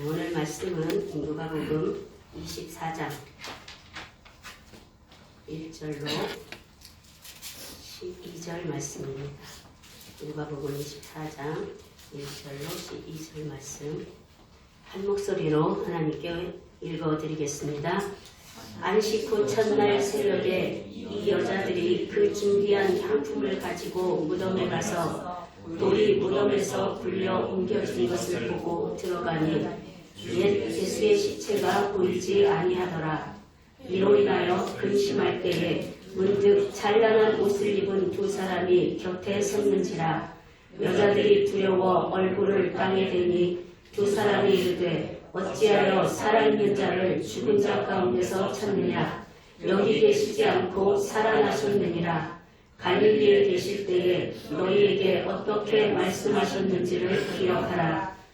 오늘 말씀은 누가복음 24장 1절로 12절 말씀입니다. 누가복음 24장 1절로 12절 말씀 한 목소리로 하나님께 읽어드리겠습니다. 안식 후 첫날 새벽에 이 여자들이 그 준비한 향품을 가지고 무덤에 가서 돌이 무덤에서 굴려 옮겨진 것을 보고 들어가니 옛 예수의 시체가 보이지 아니하더라. 이로 인하여 근심할 때에 문득 찬란한 옷을 입은 두 사람이 곁에 섰는지라 여자들이 두려워 얼굴을 땅에 대니 두 사람이 이르되 어찌하여 살아있는 자를 죽은 자 가운데서 찾느냐 여기 계시지 않고 살아나셨느니라 갈릴리에 계실 때에 너희에게 어떻게 말씀하셨는지를 기억하라.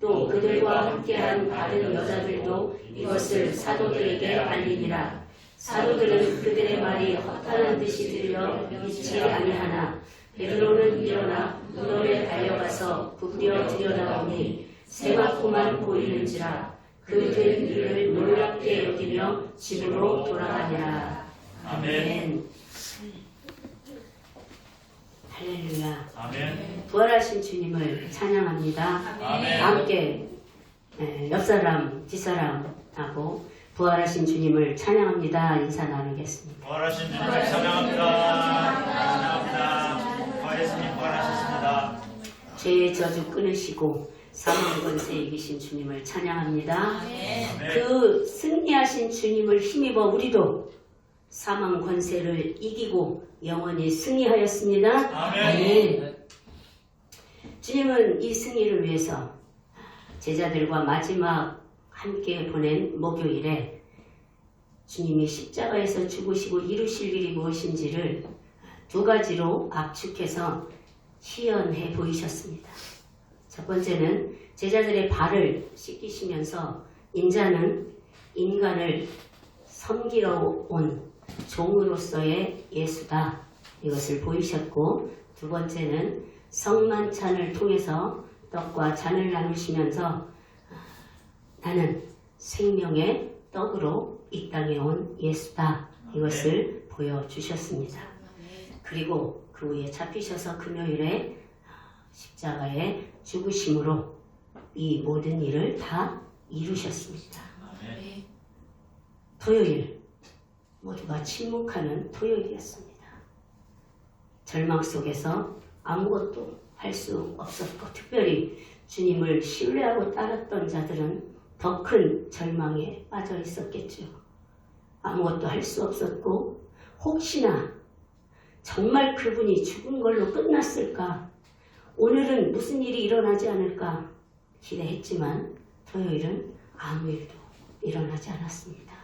또 그들과 함께한 다른 여자들도 이것을 사도들에게 알리니라. 사도들은 그들의 말이 허탄한 듯이 들려 믿지 아니하나 베드로는 일어나 무덤에 달려가서 부부려 들여다보니 세마포만 보이는지라 그된 일을 놀랍게 여기며 집으로 돌아가니라. 아멘. 할렐루야. 아멘. 부활하신 주님을 찬양합니다. 아멘. 함께 에, 옆사람, 뒷 사람하고 부활하신 주님을 찬양합니다. 인사 나누겠습니다. 부활하신 주님 찬양합니다. 찬양합니다. 부활 예수님 부활하셨습니다. 죄의 저주 끊으시고 사망 권세 이기신 주님을 찬양합니다. 그 승리하신 주님을 힘입어 우리도 사망 권세를 이기고 영원히 승리하였습니다. 아멘. 주님은 이 승리를 위해서 제자들과 마지막 함께 보낸 목요일에 주님이 십자가에서 죽으시고 이루실 일이 무엇인지를 두 가지로 압축해서 시연해 보이셨습니다. 첫 번째는 제자들의 발을 씻기시면서 인자는 인간을 섬기러 온 종으로서의 예수다. 이것을 보이셨고 두 번째는 성만찬을 통해서 떡과 잔을 나누시면서 아, 나는 생명의 떡으로 이 땅에 온 예수다. 이것을 보여주셨습니다. 그리고 그 후에 잡히셔서 금요일에 십자가에 죽으심으로 이 모든 일을 다 이루셨습니다. 토요일 모두가 침묵하는 토요일이었습니다. 절망 속에서 아무것도 할 수 없었고 특별히 주님을 신뢰하고 따랐던 자들은 더 큰 절망에 빠져 있었겠죠. 아무것도 할 수 없었고 혹시나 정말 그분이 죽은 걸로 끝났을까? 오늘은 무슨 일이 일어나지 않을까 기대했지만 토요일은 아무 일도 일어나지 않았습니다.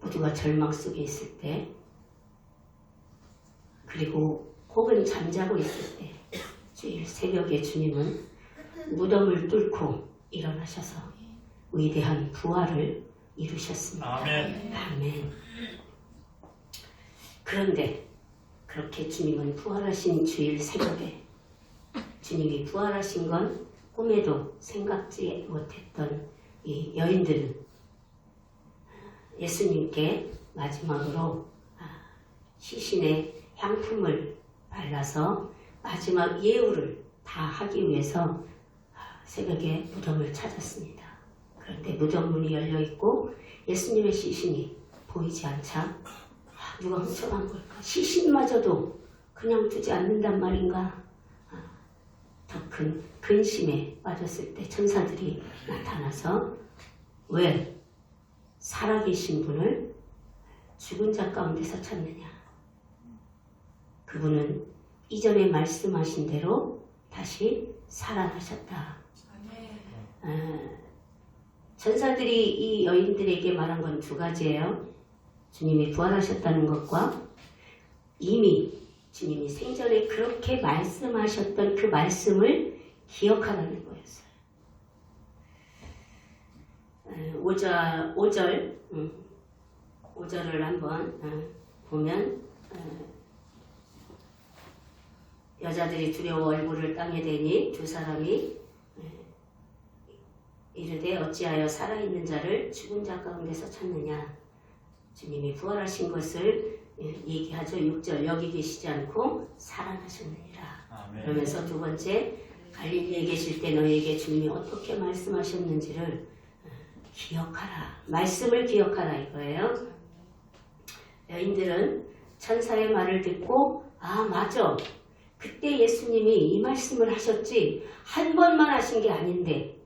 모두가 절망 속에 있을 때, 그리고 혹은 잠자고 있을 때, 주일 새벽에 주님은 무덤을 뚫고 일어나셔서 위대한 부활을 이루셨습니다. 아멘. 아멘. 그런데 그렇게 주님은 부활하신 주일 새벽에 주님이 부활하신 건 꿈에도 생각지 못했던 이 여인들은 예수님께 마지막으로 아, 시신의 향품을 발라서 마지막 예우를 다 하기 위해서 아, 새벽에 무덤을 찾았습니다. 그런데 무덤 문이 열려 있고 예수님의 시신이 보이지 않자 아, 누가 훔쳐간 걸까? 시신마저도 그냥 두지 않는단 말인가? 아, 더큰 근심에 빠졌을 때 천사들이 나타나서 왜 살아계신 분을 죽은 자 가운데서 찾느냐? 그분은 이전에 말씀하신 대로 다시 살아나셨다. 아, 전사들이 이 여인들에게 말한 건 두 가지예요. 주님이 부활하셨다는 것과 이미 주님이 생전에 그렇게 말씀하셨던 그 말씀을 기억하라는 거였어요. 5절, 5절, 5절을 한번 어, 보면 어, 여자들이 두려워 얼굴을 땅에 대니 두 사람이 어, 이르되 어찌하여 살아있는 자를 죽은 자 가운데서 찾느냐 주님이 부활하신 것을 예, 얘기하죠. 6절 여기 계시지 않고 살아나셨느니라 아멘. 그러면서 두 번째 갈릴리에 계실 때 너희에게 주님이 어떻게 말씀하셨는지를 어, 기억하라. 말씀을 기억하라 이거예요. 여인들은 천사의 말을 듣고 아 맞아. 그때 예수님이 이 말씀을 하셨지 한 번만 하신 게 아닌데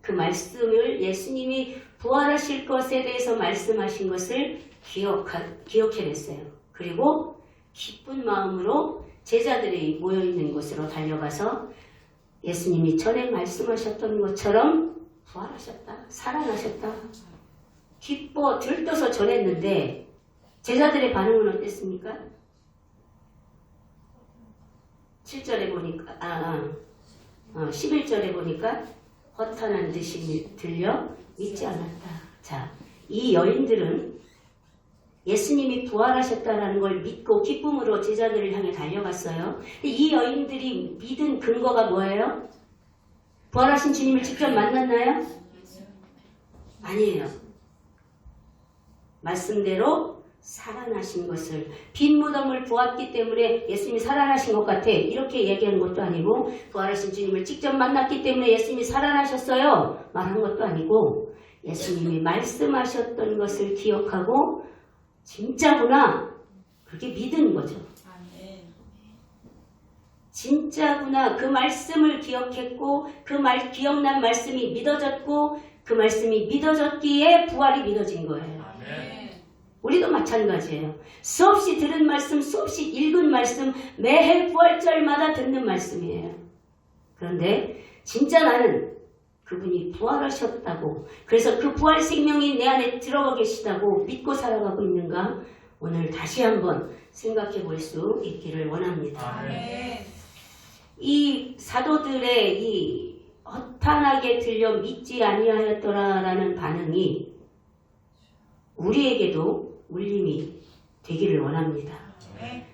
그 말씀을 예수님이 부활하실 것에 대해서 말씀하신 것을 기억하, 기억해냈어요. 그리고 기쁜 마음으로 제자들이 모여있는 곳으로 달려가서 예수님이 전에 말씀하셨던 것처럼 부활하셨다. 살아나셨다. 기뻐 들떠서 전했는데 제자들의 반응은 어땠습니까? 7절에 보니까 아, 아 어, 11절에 보니까 허탄한 듯이 들려 믿지 않았다. 자, 이 여인들은 예수님이 부활하셨다라는 걸 믿고 기쁨으로 제자들을 향해 달려갔어요. 이 여인들이 믿은 근거가 뭐예요? 부활하신 주님을 직접 만났나요? 아니에요. 말씀대로 살아나신 것을 빈 무덤을 보았기 때문에 예수님이 살아나신 것 같아. 이렇게 얘기한 것도 아니고 부활하신 주님을 직접 만났기 때문에 예수님이 살아나셨어요. 말한 것도 아니고 예수님이 말씀하셨던 것을 기억하고 진짜구나. 그렇게 믿은 거죠. 진짜구나. 그 말씀을 기억했고 그 말 기억난 말씀이 믿어졌고 그 말씀이 믿어졌기에 부활이 믿어진 거예요. 아멘. 우리도 마찬가지예요. 수없이 들은 말씀, 수없이 읽은 말씀, 매해 부활절마다 듣는 말씀이에요. 그런데 진짜 나는 그분이 부활하셨다고, 그래서 그 부활 생명이 내 안에 들어가 계시다고 믿고 살아가고 있는가? 오늘 다시 한번 생각해 볼 수 있기를 원합니다. 이 사도들의 이 허탄하게 들려 믿지 아니하였더라라는 반응이 우리에게도 울림이 되기를 원합니다.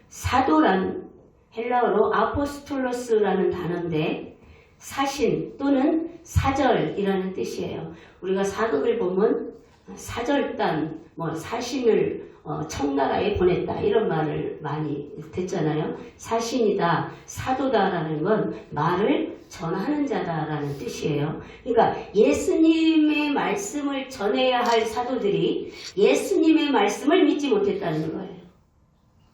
사도란 헬라어로 아포스톨로스라는 단어인데 사신 또는 사절이라는 뜻이에요. 우리가 사도들 보면 사절단, 뭐 사신을 어, 청나라에 보냈다 이런 말을 많이 듣잖아요. 사신이다, 사도다라는 건 말을 전하는 자다라는 뜻이에요. 그러니까 예수님의 말씀을 전해야 할 사도들이 예수님의 말씀을 믿지 못했다는 거예요.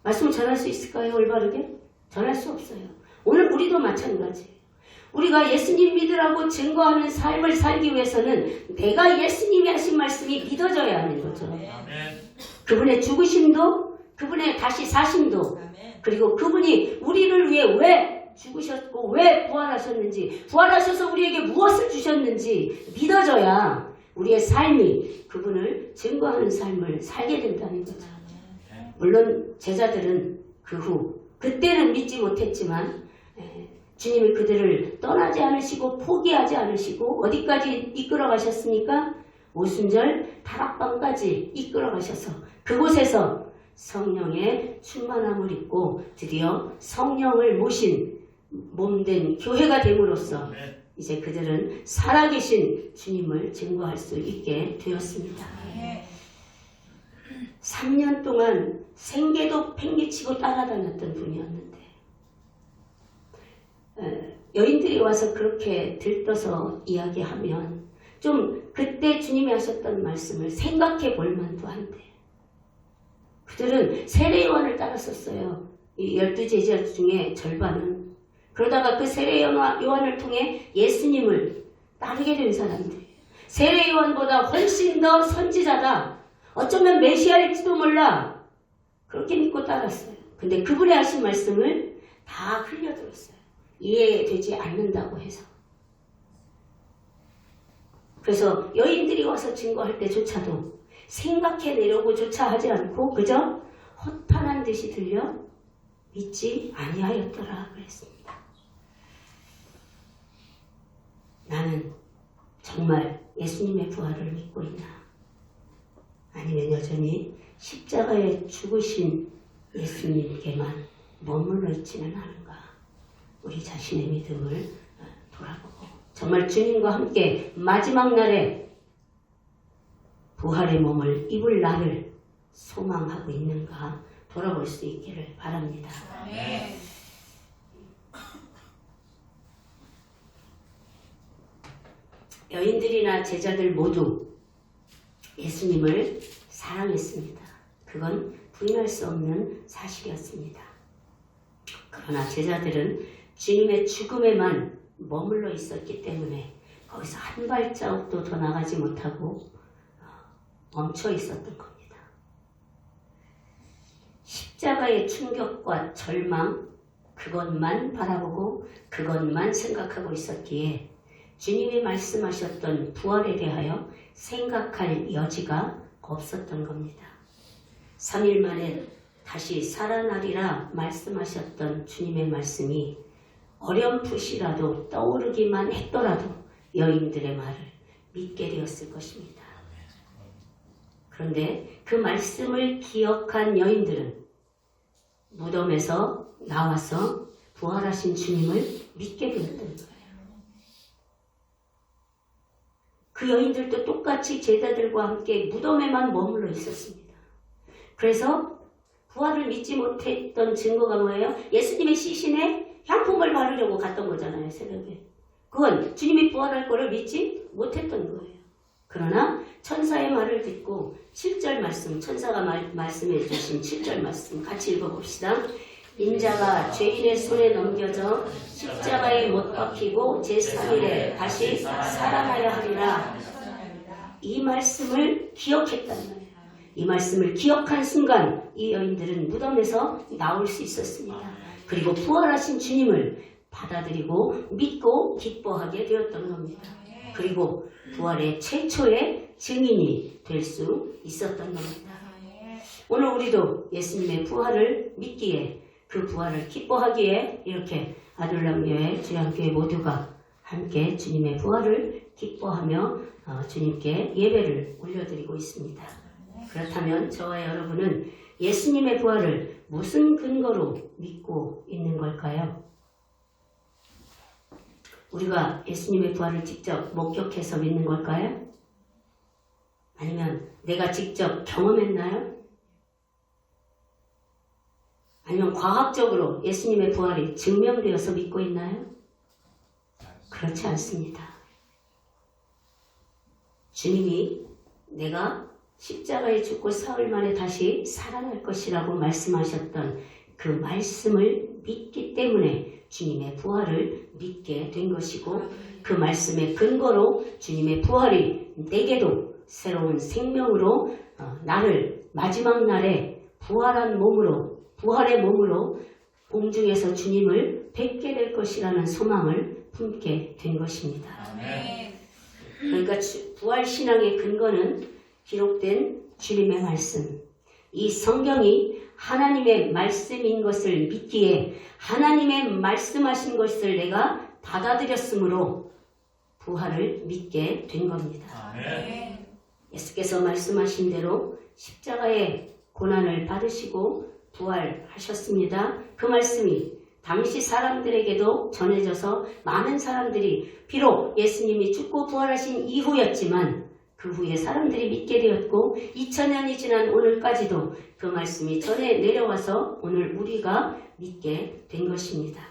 말씀을 전할 수 있을까요? 올바르게? 전할 수 없어요. 오늘 우리도 마찬가지예요. 우리가 예수님 믿으라고 증거하는 삶을 살기 위해서는 내가 예수님이 하신 말씀이 믿어져야 하는 거죠. 아멘. 그분의 죽으심도, 그분의 다시 사심도, 그리고 그분이 우리를 위해 왜 부활하셨는지, 부활하셔서 우리에게 무엇을 주셨는지 믿어져야 우리의 삶이 그분을 증거하는 삶을 살게 된다는 거죠. 물론 제자들은 그 후, 그때는 믿지 못했지만 에, 주님이 그들을 떠나지 않으시고 포기하지 않으시고 어디까지 이끌어 가셨습니까? 오순절 다락방까지 이끌어 가셔서 그곳에서 성령의 충만함을 입고 드디어 성령을 모신 몸된 교회가 됨으로써 아멘. 이제 그들은 살아계신 주님을 증거할 수 있게 되었습니다. 3년 동안 생계도 팽개치고 따라다녔던 분이었는데 에, 여인들이 와서 그렇게 들떠서 이야기하면 좀 그때 주님이 하셨던 말씀을 생각해 볼 만도 한데 그들은 세례요한을 따랐었어요. 이 열두 제자 중에 절반은 그러다가 그 세례 요한을 통해 예수님을 따르게 된 사람들이에요. 세례 요한보다 훨씬 더 선지자다. 어쩌면 메시아일지도 몰라. 그렇게 믿고 따랐어요. 근데 그분이 하신 말씀을 다 흘려들었어요. 이해되지 않는다고 해서. 그래서 여인들이 와서 증거할 때조차도 생각해내려고조차 하지 않고 그저 헛판한 듯이 들려 믿지 아니하였더라 그랬습니다. 나는 정말 예수님의 부활을 믿고 있나? 아니면 여전히 십자가에 죽으신 예수님께만 머물러 있지는 않은가? 우리 자신의 믿음을 어, 돌아보고 정말 주님과 함께 마지막 날에 부활의 몸을 입을 날을 소망하고 있는가 돌아볼 수 있기를 바랍니다. 여인들이나 제자들 모두 예수님을 사랑했습니다. 그건 부인할 수 없는 사실이었습니다. 그러나 제자들은 주님의 죽음에만 머물러 있었기 때문에 거기서 한 발자국도 더 나가지 못하고 어, 멈춰 있었던 겁니다. 십자가의 충격과 절망, 그것만 바라보고 그것만 생각하고 있었기에 주님이 말씀하셨던 부활에 대하여 생각할 여지가 없었던 겁니다. 3일 만에 다시 살아나리라 말씀하셨던 주님의 말씀이 어렴풋이라도 떠오르기만 했더라도 여인들의 말을 믿게 되었을 것입니다. 그런데 그 말씀을 기억한 여인들은 무덤에서 나와서 부활하신 주님을 믿게 되었던 거예요. 그 여인들도 똑같이 제자들과 함께 무덤에만 머물러 있었습니다. 그래서 부활을 믿지 못했던 증거가 뭐예요? 예수님의 시신에 향품을 바르려고 갔던 거잖아요, 새벽에. 그건 주님이 부활할 거를 믿지 못했던 거예요. 그러나 천사의 말을 듣고 7절 말씀, 천사가 말, 말씀해 주신 7절 말씀 같이 읽어봅시다. 인자가 죄인의 손에 넘겨져 십자가에 못 박히고 제3일에 다시 살아나야 하리라. 이 말씀을 기억했단 말이에요. 이 말씀을 기억한 순간 이 여인들은 무덤에서 나올 수 있었습니다. 그리고 부활하신 주님을 받아들이고 믿고 기뻐하게 되었던 겁니다. 그리고 부활의 최초의 증인이 될 수 있었던 겁니다. 오늘 우리도 예수님의 부활을 믿기에 그 부활을 기뻐하기에 이렇게 아들람교회 주양교회 모두가 함께 주님의 부활을 기뻐하며 어, 주님께 예배를 올려드리고 있습니다. 그렇다면 저와 여러분은 예수님의 부활을 무슨 근거로 믿고 있는 걸까요? 우리가 예수님의 부활을 직접 목격해서 믿는 걸까요? 아니면 내가 직접 경험했나요? 아니면 과학적으로 예수님의 부활이 증명되어서 믿고 있나요? 그렇지 않습니다. 주님이 내가 십자가에 죽고 사흘 만에 다시 살아날 것이라고 말씀하셨던 그 말씀을 믿기 때문에 주님의 부활을 믿게 된 것이고 그 말씀의 근거로 주님의 부활이 내게도 새로운 생명으로 어, 나를 마지막 날에 부활한 몸으로 부활의 몸으로 공중에서 주님을 뵙게 될 것이라는 소망을 품게 된 것입니다. 그러니까 주- 부활 신앙의 근거는 기록된 주님의 말씀. 이 성경이 하나님의 말씀인 것을 믿기에 하나님의 말씀하신 것을 내가 받아들였으므로 부활을 믿게 된 겁니다. 예수께서 말씀하신 대로 십자가의 고난을 받으시고 부활하셨습니다. 그 말씀이 당시 사람들에게도 전해져서 많은 사람들이 비록 예수님이 죽고 부활하신 이후였지만 그 후에 사람들이 믿게 되었고 2000년이 지난 오늘까지도 그 말씀이 전해 내려와서 오늘 우리가 믿게 된 것입니다.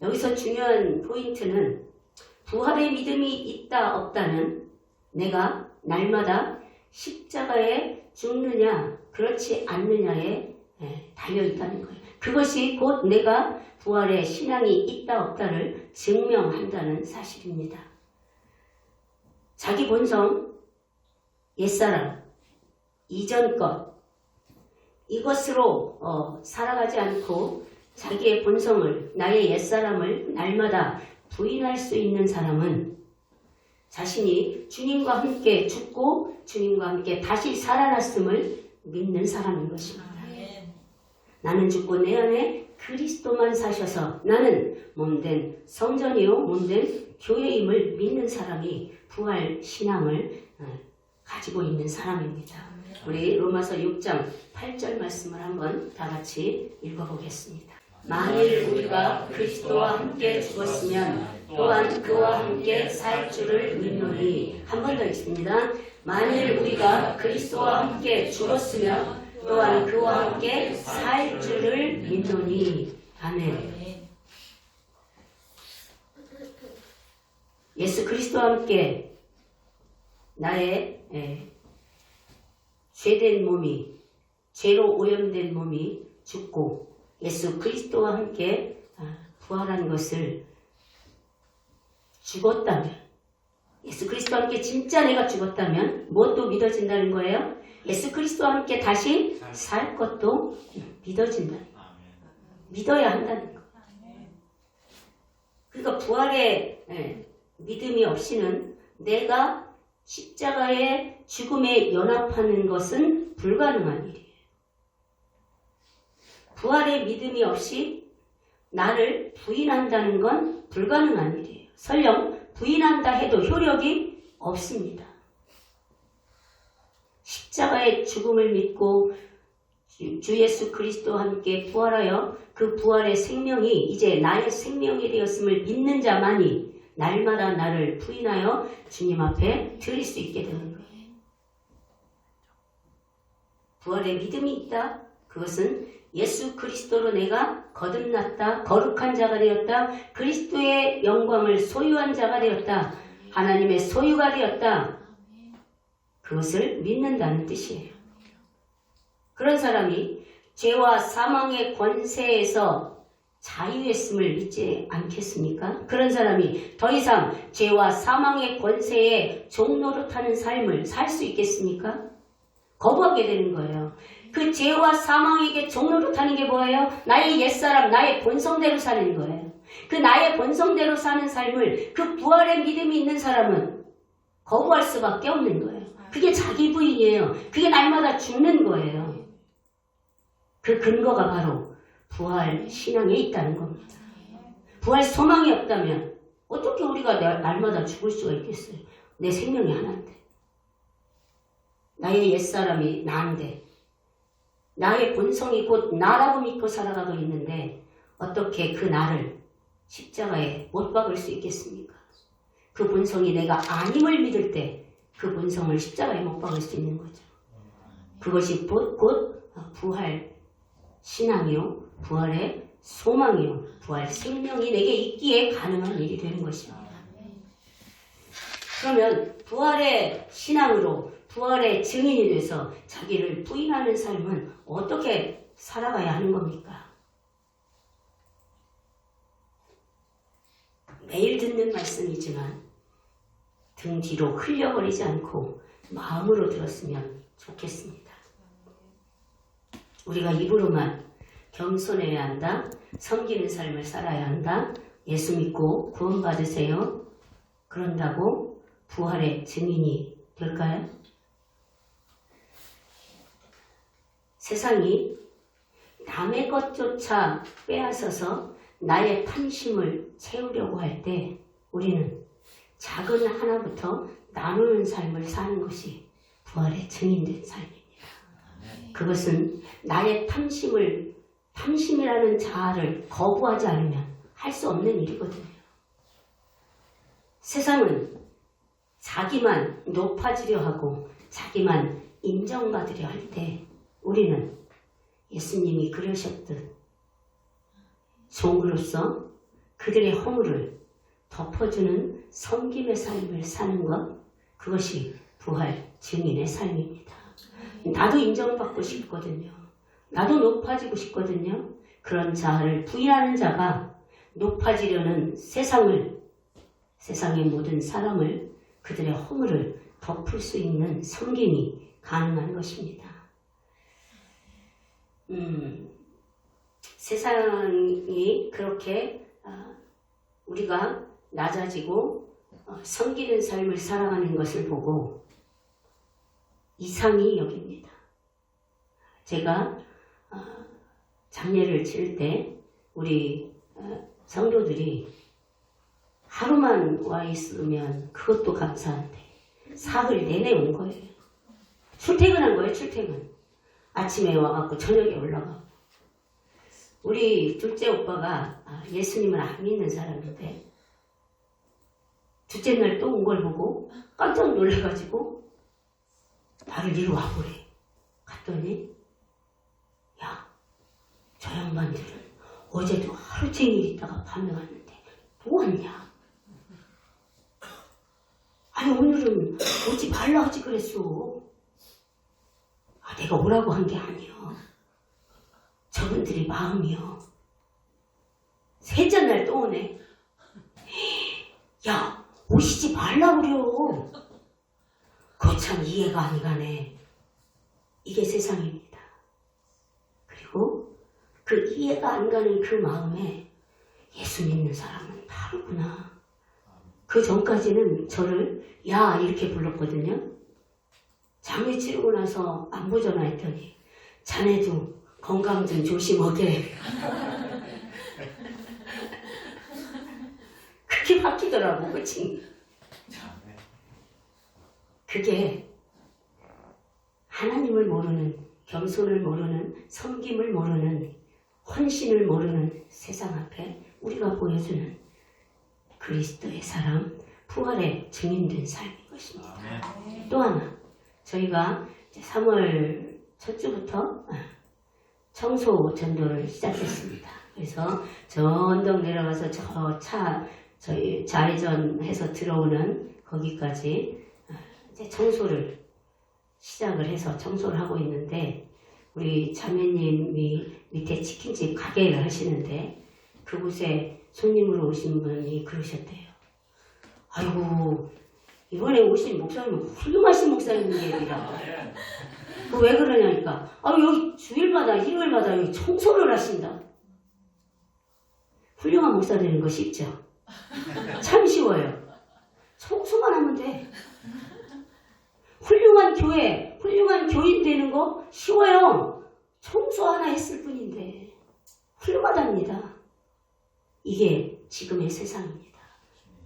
여기서 중요한 포인트는 부활의 믿음이 있다 없다는 내가 날마다 십자가에 죽느냐 그렇지 않느냐에 예, 달려 있다는 거예요. 그것이 곧 내가 부활의 신앙이 있다 없다를 증명한다는 사실입니다. 자기 본성, 옛사람, 이전 것 이것으로 어, 살아가지 않고 자기의 본성을 나의 옛사람을 날마다 부인할 수 있는 사람은 자신이 주님과 함께 죽고 주님과 함께 다시 살아났음을 믿는 사람인 것입니다. 나는 죽고 내 안에 그리스도만 사셔서 나는 몸된 성전이요 몸된 교회임을 믿는 사람이 부활 신앙을 어, 가지고 있는 사람입니다. 우리 로마서 6장 8절 말씀을 한번 다 같이 읽어보겠습니다. 만일 우리가 그리스도와 함께 죽었으면 또한 그와 함께 살 줄을 믿노니 한 번더 읽습니다. 만일 우리가 그리스도와 함께 죽었으면 또한 그와 함께 살 줄을 믿노니 아멘. 예수 그리스도와 함께 나의 예, 죄된 몸이 죄로 오염된 몸이 죽고 예수 그리스도와 함께 아, 부활한 것을 죽었다면 예수 그리스도와 함께 진짜 내가 죽었다면 무엇도 믿어진다는 거예요? 예수 그리스도와 함께 다시 살 것도 믿어진다. 믿어야 한다는 거. 그러니까 부활의 예, 믿음이 없이는 내가 십자가의 죽음에 연합하는 것은 불가능한 일이에요. 부활의 믿음이 없이 나를 부인한다는 건 불가능한 일이에요. 설령 부인한다 해도 효력이 없습니다. 십자가의 죽음을 믿고 주, 주 예수 그리스도와 함께 부활하여 그 부활의 생명이 이제 나의 생명이 되었음을 믿는 자만이 날마다 나를 부인하여 주님 앞에 드릴 수 있게 되는 거예요. 부활의 믿음이 있다. 그것은 예수 그리스도로 내가 거듭났다. 거룩한 자가 되었다. 그리스도의 영광을 소유한 자가 되었다. 하나님의 소유가 되었다. 그것을 믿는다는 뜻이에요. 그런 사람이 죄와 사망의 권세에서 자유했음을 믿지 않겠습니까? 그런 사람이 더 이상 죄와 사망의 권세에 종노릇하는 삶을 살 수 있겠습니까? 거부하게 되는 거예요. 그 죄와 사망에게 종노릇하는 게 뭐예요? 나의 옛사람, 나의 본성대로 사는 거예요. 그 나의 본성대로 사는 삶을 그 부활의 믿음이 있는 사람은 거부할 수밖에 없는 거예요. 그게 자기 부인이에요. 그게 날마다 죽는 거예요. 그 근거가 바로 부활 신앙에 있다는 겁니다. 부활 소망이 없다면 어떻게 우리가 날- 날마다 죽을 수가 있겠어요? 내 생명이 하나인데. 나의 옛사람이 나인데. 나의 본성이 곧 나라고 믿고 살아가고 있는데 어떻게 그 나를 십자가에 못 박을 수 있겠습니까? 그 본성이 내가 아님을 믿을 때 그 본성을 십자가에 못 박을 수 있는 거죠. 그것이 곧, 곧 부활 신앙이요, 부활의 소망이요, 부활 생명이 내게 있기에 가능한 일이 되는 것입니다. 그러면 부활의 신앙으로 부활의 증인이 돼서 자기를 부인하는 삶은 어떻게 살아가야 하는 겁니까? 매일 듣는 말씀이지만 등 뒤로 흘려버리지 않고 마음으로 들었으면 좋겠습니다. 우리가 입으로만 겸손해야 한다. 섬기는 삶을 살아야 한다. 예수 믿고 구원받으세요. 그런다고 부활의 증인이 될까요? 세상이 남의 것조차 빼앗아서 나의 탐심을 채우려고 할 때 우리는 작은 하나부터 나누는 삶을 사는 것이 부활의 증인된 삶입니다. 그것은 나의 탐심을 탐심이라는 자아를 거부하지 않으면 할 수 없는 일이거든요. 세상은 자기만 높아지려 하고 자기만 인정받으려 할 때 우리는 예수님이 그러셨듯 종으로서 그들의 허물을 덮어주는 섬김의 삶을 사는 것 그것이 부활 증인의 삶입니다. 나도 인정받고 싶거든요. 나도 높아지고 싶거든요. 그런 자아를 부인하는 자가 높아지려는 세상을 세상의 모든 사람을 그들의 허물을 덮을 수 있는 섬김이 가능한 것입니다. 음, 세상이 그렇게 아, 우리가 낮아지고 어, 섬기는 삶을 살아가는 것을 보고 이상히 여깁니다. 제가 어, 장례를 치를 때 우리 어, 성도들이 하루만 와 있으면 그것도 감사한데 사흘 내내 온 거예요. 출퇴근한 거예요, 출퇴근. 아침에 와갖고 저녁에 올라가고. 우리 둘째 오빠가 아, 예수님을 안 믿는 사람인데 둘째 날 또 온 걸 보고 깜짝 놀라가지고 나를 이리 와보래. 갔더니 야, 저 양반들은 어제도 하루 종일 있다가 밤에 왔는데 또 왔냐? 아니 오늘은 오지 말라 하지 그랬어. 아, 내가 오라고 한 게 아니여. 저분들이 마음이여. 셋째 날 또 오네. 야, 오시지 말라 그려. 그거 참 이해가 안 가네. 이게 세상입니다. 그리고 그 이해가 안 가는 그 마음에 예수 믿는 사람은 다르구나. 그 전까지는 저를 야 이렇게 불렀거든요. 장례 치르고 나서 안부 전화했더니 자네도 건강 좀 조심하게. 그렇게 바뀌더라고, 그치? 그게 하나님을 모르는, 겸손을 모르는, 섬김을 모르는, 헌신을 모르는 세상 앞에 우리가 보여주는 그리스도의 사람, 부활의 증인된 삶인 것입니다. 또 하나, 저희가 이제 3월 첫 주부터 아, 청소 전도를 시작했습니다. 그래서 저 언덕 내려가서 저 차, 저희 좌회전해서 들어오는 거기까지 아, 이제 청소를 시작을 해서 청소를 하고 있는데 우리 자매님이 밑에 치킨집 가게를 하시는데 그곳에 손님으로 오신 분이 그러셨대요. 아이고 이번에 오신 목사님은 훌륭하신 목사님이라고. 그왜 그러냐니까. 아, 여기 주일마다, 일요일마다 여기 청소를 하신다. 훌륭한 목사 되는 거 쉽죠? 참 쉬워요. 청소만 하면 돼. 훌륭한 교회, 훌륭한 교인 되는 거 쉬워요. 청소 하나 했을 뿐인데. 훌륭하답니다. 이게 지금의 세상입니다.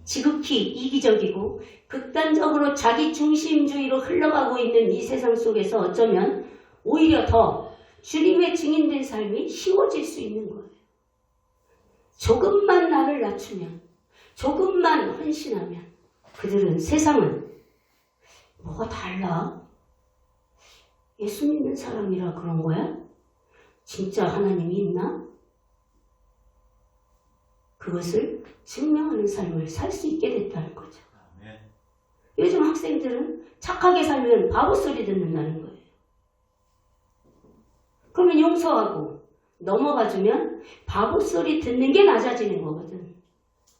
지극히 이기적이고 극단적으로 자기 중심주의로 흘러가고 있는 이 세상 속에서 어쩌면 오히려 더 주님의 증인된 삶이 쉬워질 수 있는 거예요. 조금만 나를 낮추면, 조금만 헌신하면 그들은 세상은 뭐가 달라? 예수 믿는 사람이라 그런 거야? 진짜 하나님이 있나? 그것을 증명하는 삶을 살 수 있게 됐다는 거죠. 요즘 학생들은 착하게 살면 바보 소리 듣는다는 거예요. 그러면 용서하고 넘어가주면 바보 소리 듣는 게 낮아지는 거거든.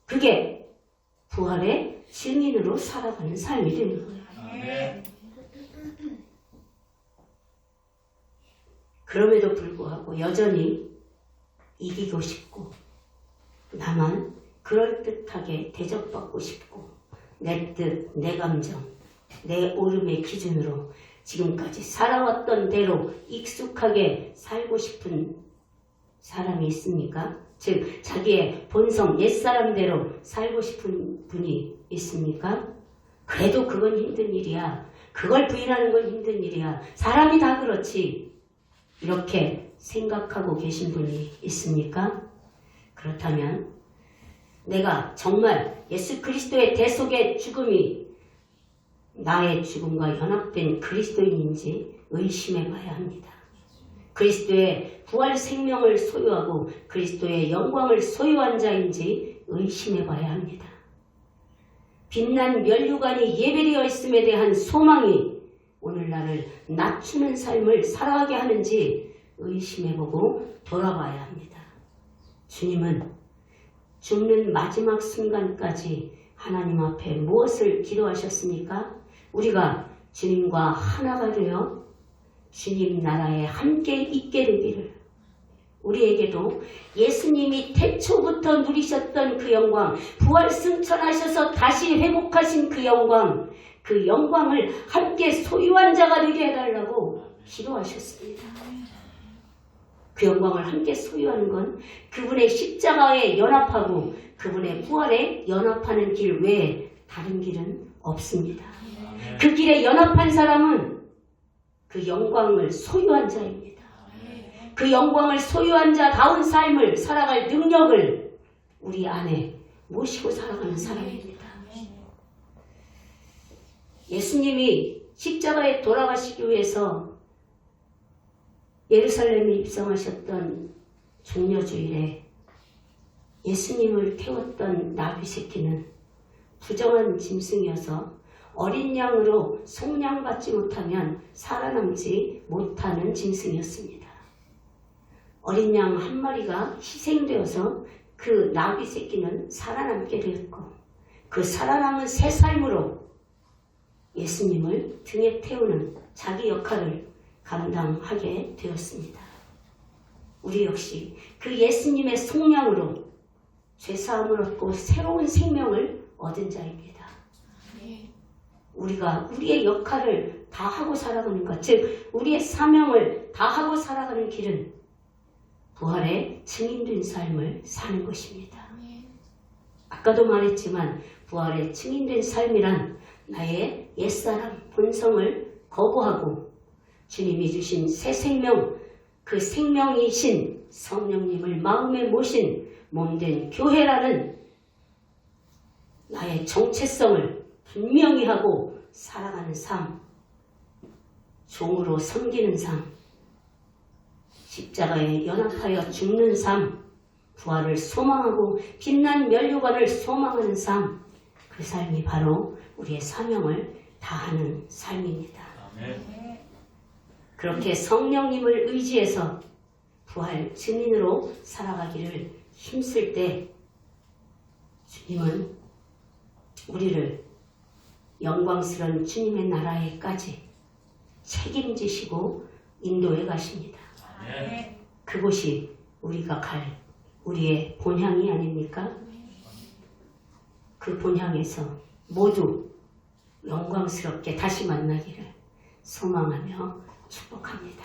그게 부활의 증인으로 살아가는 삶이 되는 거예요. 아멘. 그럼에도 불구하고 여전히 이기고 싶고 나만 그럴듯하게 대접받고 싶고 내 뜻, 내 감정, 내 오름의 기준으로 지금까지 살아왔던 대로 익숙하게 살고 싶은 사람이 있습니까? 즉 자기의 본성 옛사람대로 살고 싶은 분이 있습니까? 그래도 그건 힘든 일이야. 그걸 부인하는 건 힘든 일이야. 사람이 다 그렇지. 이렇게 생각하고 계신 분이 있습니까? 그렇다면 내가 정말 예수 그리스도의 대속의 죽음이 나의 죽음과 연합된 그리스도인인지 의심해 봐야 합니다. 그리스도의 부활 생명을 소유하고 그리스도의 영광을 소유한 자인지 의심해 봐야 합니다. 빛난 면류관이 예배되어 있음에 대한 소망이 오늘 나를 낮추는 삶을 살아가게 하는지 의심해보고 돌아봐야 합니다. 주님은 죽는 마지막 순간까지 하나님 앞에 무엇을 기도하셨습니까? 우리가 주님과 하나가 되어 주님 나라에 함께 있게 되기를 우리에게도 예수님이 태초부터 누리셨던 그 영광, 부활 승천하셔서 다시 회복하신 그 영광, 그 영광을 함께 소유한 자가 되게 해달라고 기도하셨습니다. 그 영광을 함께 소유하는 건 그분의 십자가에 연합하고 그분의 부활에 연합하는 길 외에 다른 길은 없습니다. 그 길에 연합한 사람은 그 영광을 소유한 자입니다. 그 영광을 소유한 자다운 삶을 살아갈 능력을 우리 안에 모시고 살아가는 사람입니다. 예수님이 십자가에 돌아가시기 위해서 예루살렘에 입성하셨던 종려주일에 예수님을 태웠던 나귀 새끼는 부정한 짐승이어서 어린 양으로 속량받지 못하면 살아남지 못하는 짐승이었습니다. 어린 양 한 마리가 희생되어서 그 나귀 새끼는 살아남게 되었고 그 살아남은 새 삶으로 예수님을 등에 태우는 자기 역할을 감당하게 되었습니다. 우리 역시 그 예수님의 속량으로 죄사함을 얻고 새로운 생명을 얻은 자입니다. 우리가 우리의 역할을 다 하고 살아가는 것, 즉 우리의 사명을 다 하고 살아가는 길은 부활의 증인된 삶을 사는 것입니다. 아까도 말했지만 부활의 증인된 삶이란 나의 옛사람 본성을 거부하고 주님이 주신 새 생명, 그 생명이신 성령님을 마음에 모신 몸된 교회라는 나의 정체성을 분명히 하고 살아가는 삶, 종으로 섬기는 삶, 십자가에 연합하여 죽는 삶, 부활을 소망하고 빛난 면류관을 소망하는 삶, 그 삶이 바로 우리의 사명을 다하는 삶입니다. 아멘. 그렇게 성령님을 의지해서 부활 증인으로 살아가기를 힘쓸 때 주님은 우리를 영광스러운 주님의 나라에까지 책임지시고 인도해 가십니다. 아멘. 그곳이 우리가 갈 우리의 본향이 아닙니까? 그 본향에서 모두 영광스럽게 다시 만나기를 소망하며 축복합니다.